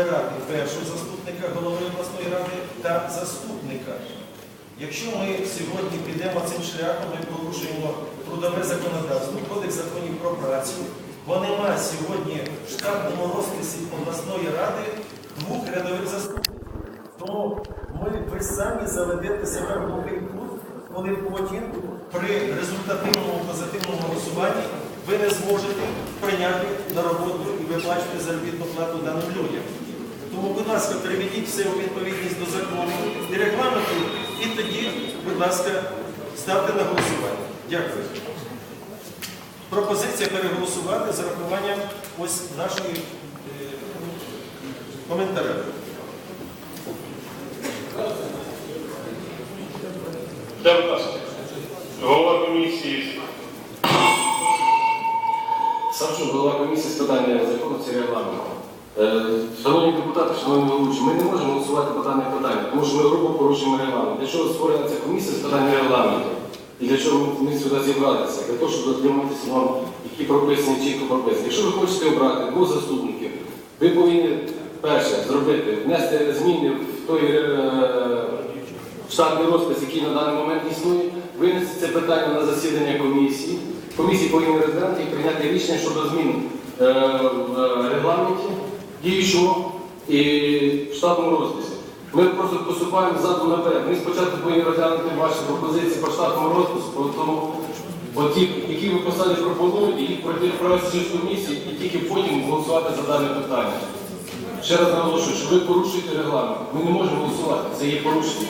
обирати першого заступника голови обласної ради та заступника. Якщо ми сьогодні підемо цим шляхом, ми порушуємо трудове законодавство, кодекс законів про працю, бо нема сьогодні в штатному розписі обласної ради двох рядових заступників. Тому ми, ви самі заведете себе в глухий кут, коли потім при результативному позитивному голосуванні ви не зможете прийняти на роботу і виплачувати заробітну плату даним людям. Ласка, приведіть все у відповідність до закону і регламенту, і тоді, будь ласка, ставте на голосування. Дякую. Пропозиція переголосувати з урахуванням ось нашої е, коментаря. Де, будь ласка, голова комісії. Савчук, голова комісії з питання і регламенту. Е, Шановні депутати, шановні головуючі, ми не можемо голосувати по дане питання, тому що ми грубо порушуємо регламент. Для чого створена ця комісія з питання регламенту? І для чого ми сюди зібралися? Для того, щоб дотримуватися вам, які прописані, чітко прописані. Якщо ви хочете обрати двох заступників, ви повинні перше зробити, внести зміни в той е, штатний розпис, який на даний момент існує, винести це питання на засідання комісії. Комісії повинні розглянути і прийняти рішення щодо змін е, в регламенті діючого і в штатному розписі. Ми просто поступаємо ззаду наперед. Ми спочатку повинні розглянути ваші пропозиції по штатному розпису, тому, ті, які ви посаді пропонуєте, їх пройти провести через комісію і тільки потім голосувати за дане питання. Ще раз наголошую, що ви порушуєте регламент. Ми не можемо голосувати, це є порушення.